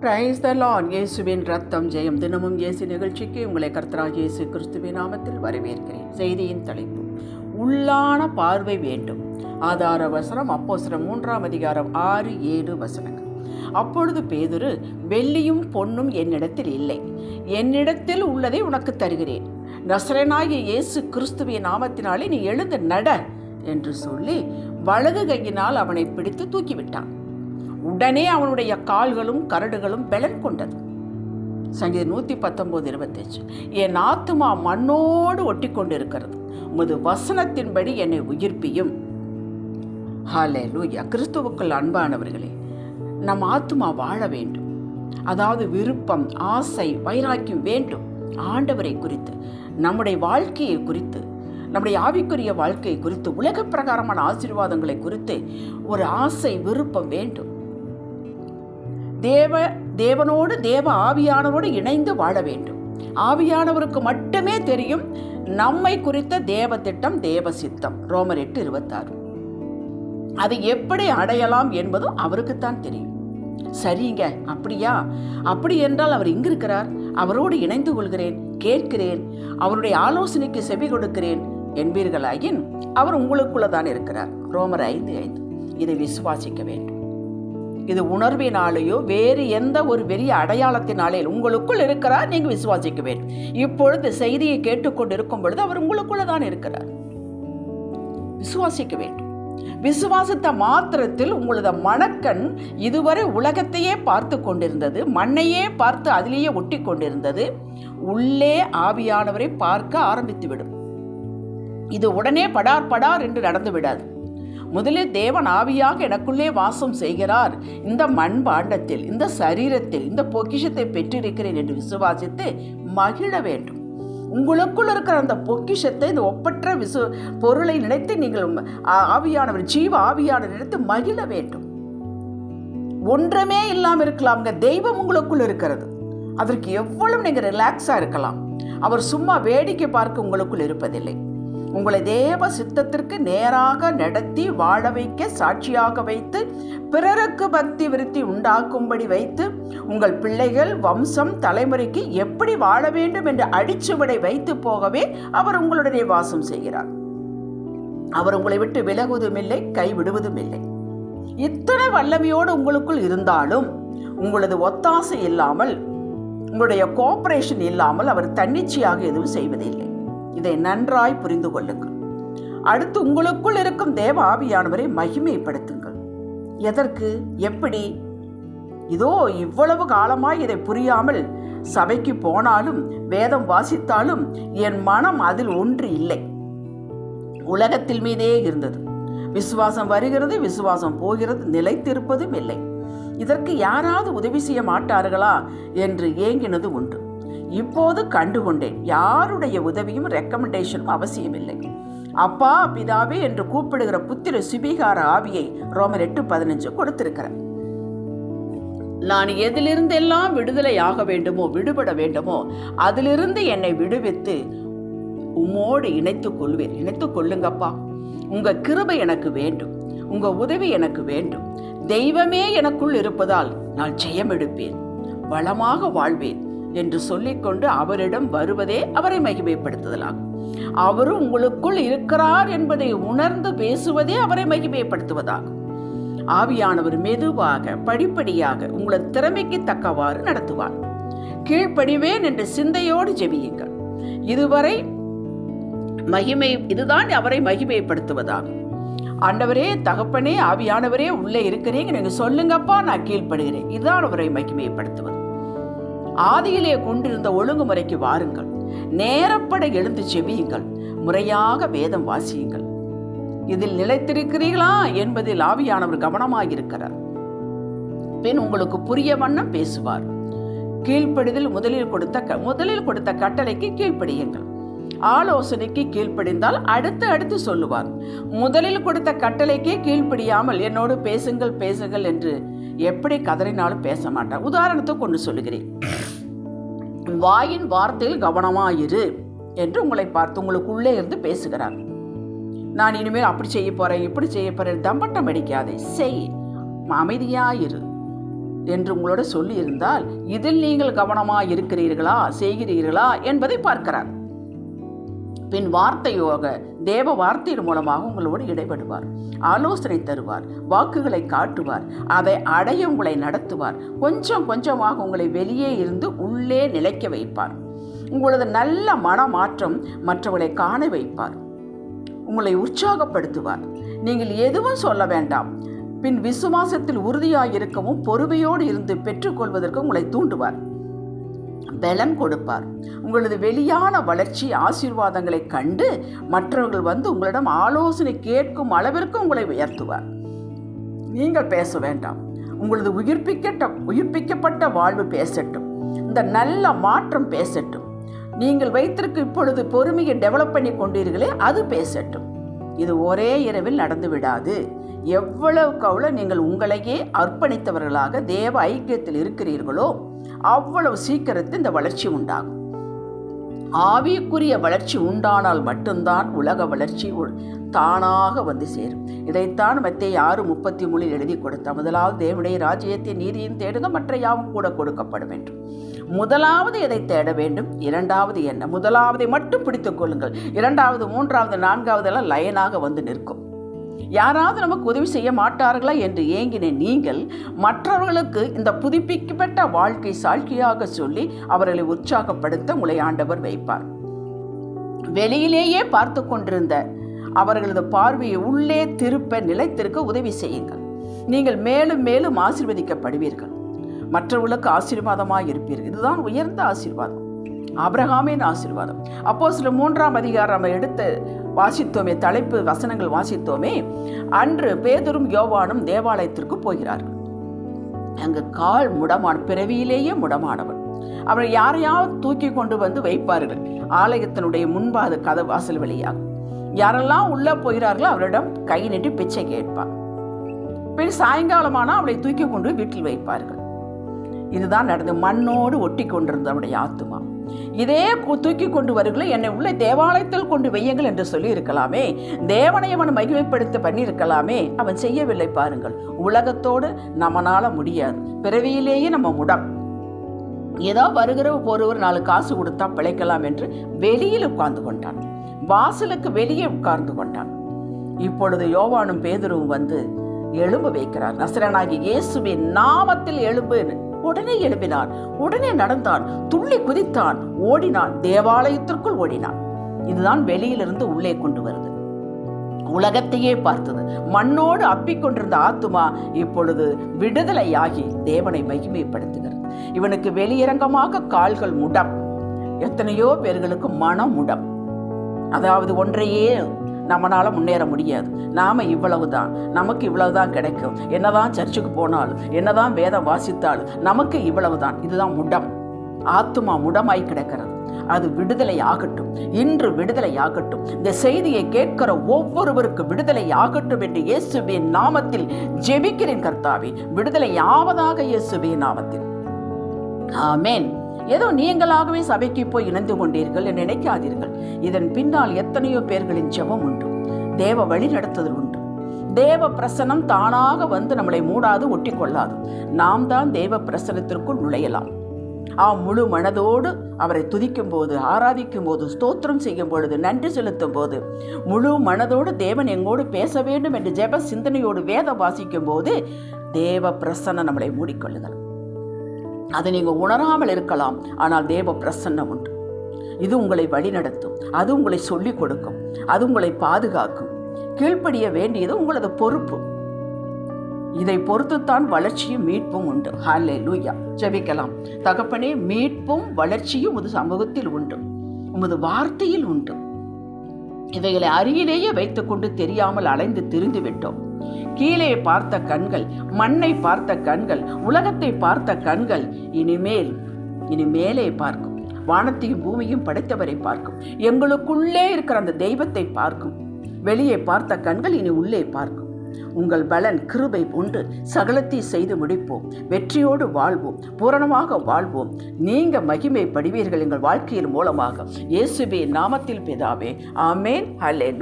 Praise the Lord இயேசுவின் ரத்தம் ஜெயம் தினமும் இயேசு நிகழ்ச்சிக்கு உங்களை கர்த்தராக இயேசு கிறிஸ்துவின் நாமத்தில் வரவேற்கிறேன். செய்தியின் தலைப்பு உள்ளான பார்வை வேண்டும். ஆதார வசனம் அப்போசரம் மூன்றாம் அதிகாரம் ஆறு ஏழு வசனங்கள். அப்பொழுது பேதுரு வெள்ளியும் பொன்னும் என்னிடத்தில் இல்லை. என்னிடத்தில் உள்ளதை உனக்கு தருகிறேன். நசரனாகிய இயேசு கிறிஸ்துவின் நாமத்தினாலே நீ எழுந்து நட என்று சொல்லி வலது கையினால் அவனை பிடித்து தூக்கிவிட்டான். உடனே அவனுடைய கால்களும் கரடுகளும் பலன் கொண்டது. சங்கீதம் நூற்றி பத்தொம்போது இருபத்தஞ்சு. என் ஆத்துமா மண்ணோடு ஒட்டி கொண்டிருக்கிறது உமது வசனத்தின்படி என்னை உயிர்ப்பியும். ஹாலே லூயா கிறிஸ்துவுக்குள் அன்பானவர்களே நம் ஆத்துமா வாழ வேண்டும். அதாவது விருப்பம் ஆசை வைராக்கியம் வேண்டும். ஆண்டவரை குறித்து நம்முடைய வாழ்க்கையை குறித்து நம்முடைய ஆவிக்குரிய வாழ்க்கையை குறித்து உலக பிரகாரமான ஆசீர்வாதங்களை குறித்து ஒரு ஆசை விருப்பம் வேண்டும். தேவ தேவனோடு தேவ ஆவியானவரோடு இணைந்து வாழ வேண்டும். ஆவியானவருக்கு மட்டுமே தெரியும் நம்மை குறித்த தேவ திட்டம் தேவ சித்தம் ரோமர் எட்டு இருபத்தாறு. அதை எப்படி அடையலாம் என்பதும் அவருக்குத்தான் தெரியும். சரிங்க அப்படியா? அப்படி என்றால் அவர் இங்கிருக்கிறார் அவரோடு இணைந்து கொள்கிறேன் கேட்கிறேன் அவருடைய ஆலோசனைக்கு செவி கொடுக்கிறேன் என்பீர்களாயின் அவர் உங்களுக்குள்ளதான் இருக்கிறார். ரோமர் ஐந்து ஐந்து. இதை விசுவாசிக்க வேண்டும். இது உணர்வினாலேயோ வேறு எந்த ஒரு பெரிய அடையாளத்தினாலே உங்களுக்குள் இருக்கிறார் நீங்கள் விசுவாசிக்க வேண்டும் இப்பொழுது செய்தியை கேட்டுக்கொண்டு இருக்கும் பொழுது அவர் உங்களுக்குள்ள தான் இருக்கிறார். விசுவாசிக்க வேண்டும். விசுவாசித்த மாத்திரத்தில் உங்களது மணக்கண் இதுவரை உலகத்தையே பார்த்து கொண்டிருந்தது மண்ணையே பார்த்து அதிலேயே ஒட்டி கொண்டிருந்தது உள்ளே ஆவியானவரை பார்க்க ஆரம்பித்துவிடும். இது உடனே படார் படார் என்று நடந்து விடாது முதலில் தேவன் ஆவியாக எனக்குள்ளே வாசம் செய்கிறார். இந்த மண் பாண்டத்தில் இந்த சரீரத்தில் இந்த பொக்கிஷத்தை பெற்றிருக்கிறேன் என்று விசுவாசித்து மகிழ வேண்டும். உங்களுக்குள் இருக்கிற அந்த பொக்கிஷத்தை இந்த ஒப்பற்ற விசு பொருளை நினைத்து நீங்கள் ஆவியானவர் ஜீவ ஆவியானவர் நினைத்து மகிழ வேண்டும். ஒன்றுமே இல்லாமல் இருக்கலாம்ங்க. தெய்வம் உங்களுக்குள் இருக்கிறது. அதற்கு எவ்வளவு நீங்கள் ரிலாக்ஸாக இருக்கலாம். அவர் சும்மா வேடிக்கை பார்க்க உங்களுக்குள் இருப்பதில்லை. உங்களை தேவ சித்தத்திற்கு நேராக நடத்தி வாழ வைக்க சாட்சியாக வைத்து பிறருக்கு பக்தி விருத்தி உண்டாக்கும்படி வைத்து உங்கள் பிள்ளைகள் வம்சம் தலைமுறைக்கு எப்படி வாழ வேண்டும் என்று அடிச்சுவடை வைத்து போகவே அவர் உங்களுடைய வாசம் செய்கிறார். அவர் உங்களை விட்டு விலகுவதும் இல்லை கைவிடுவதும் இல்லை இத்தனை வல்லமையோடு உங்களுக்குள் இருந்தாலும் உங்களது ஒத்தாசை இல்லாமல் உங்களுடைய கோஆபரேஷன் இல்லாமல் அவர் தன்னிச்சையாக எதுவும் செய்வதில்லை. இதை நன்றாய் புரிந்து கொள்ளுங்கள். அடுத்து உங்களுக்குள் இருக்கும் தேவ ஆவியானவரை மகிமைப்படுத்துங்கள். எதற்கு? எப்படி? இதோ இவ்வளவு காலமாய் இதை புரியாமல் சபைக்கு போனாலும் வேதம் வாசித்தாலும் என் மனம் அதில் ஒன்று இல்லை. உலகத்தில் மீதே இருந்தது. விசுவாசம் வருகிறது விசுவாசம் போகிறது நிலைத்திருப்பதும் இல்லை. இதற்கு யாராவது உதவி செய்ய மாட்டார்களா? என்று ஏங்கினது உண்டு இப்போது கண்டுகொண்டேன். யாருடைய உதவியும் ரெக்கமெண்டேஷனும் அவசியமில்லை. அப்பா பிதாவே என்று கூப்பிடுகிற புத்திர சுபீகார ஆவியை ரோமர் எட்டு பதினஞ்சு கொடுத்திருக்கிறார். நான் எதிலிருந்தெல்லாம் விடுதலை ஆக வேண்டுமோ விடுபட வேண்டுமோ அதிலிருந்து என்னை விடுவித்து உம்மோடு இணைத்துக் கொள்வேன். இணைத்துக் கொள்ளுங்கப்பா. உங்க கிருபை எனக்கு வேண்டும். உங்க உதவி எனக்கு வேண்டும். தெய்வமே எனக்குள் இருப்பதால் நான் ஜெயம் எடுப்பேன் வளமாக வாழ்வேன். என்று சொல்லிக்கொண்டு அவரிடம் வருவதே அவரை மகிமைப்படுத்துதலாகும். அவரும் உங்களுக்குள் இருக்கிறார் என்பதை உணர்ந்து பேசுவதே அவரை மகிமைப்படுத்துவதாகும். ஆவியானவர் மெதுவாக படிப்படியாக உங்களது திறமைக்கு தக்கவாறு நடத்துவார். கீழ்ப்படிவேன் என்ற சிந்தையோடு ஜெபியுங்கள். இதுவரை மகிமை இதுதான் அவரை மகிமைப்படுத்துவதாகும். ஆண்டவரே தகப்பனே ஆவியானவரே உள்ளே இருக்கிறீங்க நீங்க சொல்லுங்கப்பா நான் கீழ்ப்படுகிறேன். இதுதான் அவரை மகிமைப்படுத்துவது. ஆதியிலே கொண்டிருந்த ஒழுங்குமுறைக்கு வாருங்கள். நேரப்பட எழுந்து செவியுங்கள் முறையாக வேதம் வாசியுங்கள். இதில் நிலைத்திருக்கிறீர்களா என்பதில் ஆவியானவர் கவனமாயிருக்கிறார். பின் உங்களுக்கு புரிய வண்ணம் பேசுவார். கீழ்ப்படிதல் முதலில் கொடுத்த க- முதலில் கொடுத்த கட்டளைக்கு கீழ்ப்படியுங்கள். ஆலோசனைக்கு கீழ்ப்படிந்தால் அடுத்து அடுத்து சொல்லுவார். முதலில் கொடுத்த கட்டளைக்கே கீழ்ப்படியாமல் என்னோடு பேசுங்கள் பேசுங்கள் என்று எப்படி கதறினாலும் பேச மாட்டார். உதாரணத்தை கொண்டு சொல்லுகிறேன். வாயின் வார்த்தையில் கவனமாயிரு என்று உங்களை பார்த்து உங்களுக்குள்ளே இருந்து பேசுகிறார். நான் இனிமேல் அப்படி செய்ய போறேன் இப்படி செய்ய போறேன் தம்பட்டம் அடிக்காதே செய் அமைதியாயிரு என்று உங்களோட சொல்லியிருந்தால் இதில் நீங்கள் கவனமாக இருக்கிறீர்களா செய்கிறீர்களா என்பதை பார்க்கிறார். பின் வார்த்தையோக தேவ வார்த்தையின் மூலமாக உங்களோடு இடைபடுவார் ஆலோசனை தருவார் வாக்குகளை காட்டுவார் அதை அடைய உங்களை நடத்துவார். கொஞ்சம் கொஞ்சமாக உங்களை வெளியே இருந்து உள்ளே நிலைக்க வைப்பார். உங்களது நல்ல மனமாற்றம் மற்றவர்களை காண வைப்பார். உங்களை உற்சாகப்படுத்துவார். நீங்கள் எதுவும் சொல்ல வேண்டாம். பின் விசுவாசத்தில் உறுதியாக இருக்கவும் பொறுமையோடு இருந்து பெற்றுக்கொள்வதற்கு உங்களை தூண்டுவார். பலம் கொடுப்பார். உங்களது வெளியான வளர்ச்சி ஆசீர்வாதங்களை கண்டு மற்றவர்கள் வந்து உங்களிடம் ஆலோசனை கேட்கும் அளவிற்கு உங்களை உயர்த்துவார். நீங்கள் பேச வேண்டாம். உங்களது உயிர்ப்பிக்கட்ட உயிர்ப்பிக்கப்பட்ட வாழ்வு பேசட்டும். இந்த நல்ல மாற்றம் பேசட்டும். நீங்கள் வைத்திருக்கும் இப்பொழுது பொறுமையை டெவலப் பண்ணி கொண்டீர்களே அது பேசட்டும். இது ஒரே இரவில் நடந்து விடாது. எவ்வளவுக்கு அவ்வளோ நீங்கள் உங்களையே அர்ப்பணித்தவர்களாக தேவ ஐக்கியத்தில் இருக்கிறீர்களோ அவ்வளவு சீக்கிரத்தில் இந்த வளர்ச்சி உண்டாகும். ஆவிக்குரிய வளர்ச்சி உண்டானால் மட்டும்தான் உலக வளர்ச்சி தானாக வந்து சேரும். இதைத்தான் மத்திய ஆறு முப்பத்தி மூணில் எழுதி கொடுத்த முதலாவது தேவனுடைய ராஜ்யத்தை நீதியும் தேடுங்க மற்ற யாவும் கூட கொடுக்கப்படும் என்று. முதலாவது எதை தேட வேண்டும்? இரண்டாவது என்ன? முதலாவதை மட்டும் பிடித்துக் கொள்ளுங்கள். இரண்டாவது மூன்றாவது நான்காவது எல்லாம் லைனாக வந்து நிற்கும். யாராவது நமக்கு உதவி செய்ய மாட்டார்களா என்று ஏங்கின நீங்கள் மற்றவர்களுக்கு இந்த புதுப்பிக்கப்பட்ட வாழ்க்கை சாட்சியாக சொல்லி அவர்களை உற்சாகப்படுத்த உங்களை ஆண்டவர் வைப்பார். வெளியிலேயே பார்த்து கொண்டிருந்த அவர்களது பார்வையை உள்ளே திருப்ப நிலைத்திருக்க உதவி செய்யுங்கள். நீங்கள் மேலும் மேலும் ஆசிர்வதிக்கப்படுவீர்கள். மற்றவர்களுக்கு ஆசீர்வாதமாக இருப்பீர்கள். இதுதான் உயர்ந்த ஆசீர்வாதம். அப்ரஹாமின் ஆசீர்வாதம். அப்போ சில மூன்றாம் அதிகாரம் நம்ம எடுத்து வாசித்தோமே தலைப்பு வசனங்கள் வாசித்தோமே அன்று பேதரும் யோவானும் தேவாலயத்திற்கு போகிறார்கள் அங்கு கால் முடமான பிறவியிலேயே முடமானவன். அவரை யாரையாவது தூக்கி கொண்டு வந்து வைப்பார்கள். ஆலயத்தினுடைய முன்பாது கதை வாசல் வழியாக யாரெல்லாம் உள்ளே போகிறார்களோ அவரிடம் கை நீட்டி பிச்சை கேட்பார். பின் சாயங்காலமானால் அவளை தூக்கி கொண்டு வீட்டில் வைப்பார்கள். இதுதான் நடந்து மண்ணோடு ஒட்டி கொண்டிருந்த அவருடைய ஆத்துமா. இதே தூக்கி கொண்டு வருகளை என்னை உள்ள தேவாலயத்தில் கொண்டு வையுங்கள் என்று சொல்லி இருக்கலாமே தேவனை அவன் மகிமைப்படுத்த பண்ணியிருக்கலாமே. அவன் செய்யவில்லை பாருங்கள். உலகத்தோடு நம்மனால முடியாது. பிறவியிலேயே நம்ம முடம். ஏதோ வருகிற ஒருவர் நாலு காசு கொடுத்தா பிழைக்கலாம் என்று வெளியில் உட்கார்ந்து கொண்டான். வாசலுக்கு வெளியே உட்கார்ந்து கொண்டான். இப்பொழுது யோவானும் பேதுருவும் வந்து எழும்ப வைக்கிறார். நசரனாகி இயேசுவின் நாமத்தில் எழும்பு உடனே எழுப்பினான் உடனே நடந்தான். துள்ளி குதித்தான். ஓடினான். தேவாலயத்திற்குள் ஓடினான். இதுதான் வெளியிலிருந்து உள்ளே கொண்டு வருது. உலகத்தையே பார்த்தது. மண்ணோடு அப்பிக்கொண்டிருந்த ஆத்துமா இப்பொழுது விடுதலையாகி தேவனை மகிமைப்படுத்துகிறது. இவனுக்கு வெளியரங்கமாக கால்கள் முடம். எத்தனையோ பேர்களுக்கு மனம் முடம் அதாவது ஒன்றையே நம்மளால் முன்னேற முடியாது. நாம் இவ்வளவு தான் நமக்கு இவ்வளவுதான் கிடைக்கும். என்னதான் சர்ச்சுக்கு போனாலும் என்னதான் வேதம் வாசித்தாலும் நமக்கு இவ்வளவு தான் இதுதான் முடம். ஆத்துமா முடமாய் கிடக்கிறது. அது விடுதலை ஆகட்டும் இன்று விடுதலை ஆகட்டும் இந்த செய்தியை கேட்கிற ஒவ்வொருவருக்கு விடுதலை ஆகட்டும் என்று இயேசுவின் நாமத்தில் ஜெபிக்கிறேன் கர்த்தாவே. விடுதலை ஆவதாக இயேசுவின் நாமத்தில். ஆமேன். ஏதோ நீங்களாகவே சபைக்கு போய் இணைந்து கொண்டீர்கள் என்று நினைக்காதீர்கள். இதன் பின்னால் எத்தனையோ பேர்களின் ஜெபம் உண்டு. தேவ வழி நடத்துதல் உண்டு. தேவ பிரசனம் தானாக வந்து நம்மளை மூடாது ஒட்டி கொள்ளாது நாம் தான் தேவ பிரசனத்திற்குள் நுழையலாம். ஆம் முழு மனதோடு அவரை துதிக்கும் போது ஆராதிக்கும் போது ஸ்தோத்திரம் செய்யும் பொழுது நன்றி செலுத்தும் போது முழு மனதோடு தேவன் எங்கோடு பேச வேண்டும் என்று ஜெப சிந்தனையோடு வேதம் வாசிக்கும் போது தேவ பிரசன்னம் நம்மளை மூடிக்கொள்ளுங்கள் அதை நீங்கள் உணராமல் இருக்கலாம். ஆனால் தேவ பிரசன்னம் உண்டு. இது உங்களை வழிநடத்தும். அது உங்களை சொல்லிக் கொடுக்கும். அது உங்களை பாதுகாக்கும். கீழ்ப்படிய வேண்டியது உங்களது பொறுப்பு. இதை பொறுத்துத்தான் வளர்ச்சியும் மீட்பும் உண்டு. ஹாலே லூயா ஜெபிக்கலாம். தகப்பனே மீட்பும் வளர்ச்சியும் உமது சமூகத்தில் உண்டு. உமது வார்த்தையில் உண்டு. இவைகளை அருகிலேயே வைத்துக்கொண்டு தெரியாமல் அலைந்து திரிந்து விட்டோம் கீழே பார்த்த கண்கள் மண்ணை பார்த்த கண்கள் உலகத்தை பார்த்த கண்கள் இனிமேல் இனிமேலே பார்க்கும். வானத்தையும் பூமியும் படைத்தவரை பார்க்கும். எங்களுக்குள்ளே இருக்கிற அந்த தெய்வத்தை பார்க்கும். வெளியே பார்த்த கண்கள் இனி உள்ளே பார்க்கும். உங்கள் பலன் கிருபை உண்டு. சகலத்தை செய்து முடிப்போம். வெற்றியோடு வாழ்வோம். பூரணமாக வாழ்வோம். நீங்க மகிமைப்படுவீர்கள் எங்கள் வாழ்க்கையின் மூலமாக. இயேசுபே நாமத்தில் பிதாவே. ஆமேன். ஹல்லே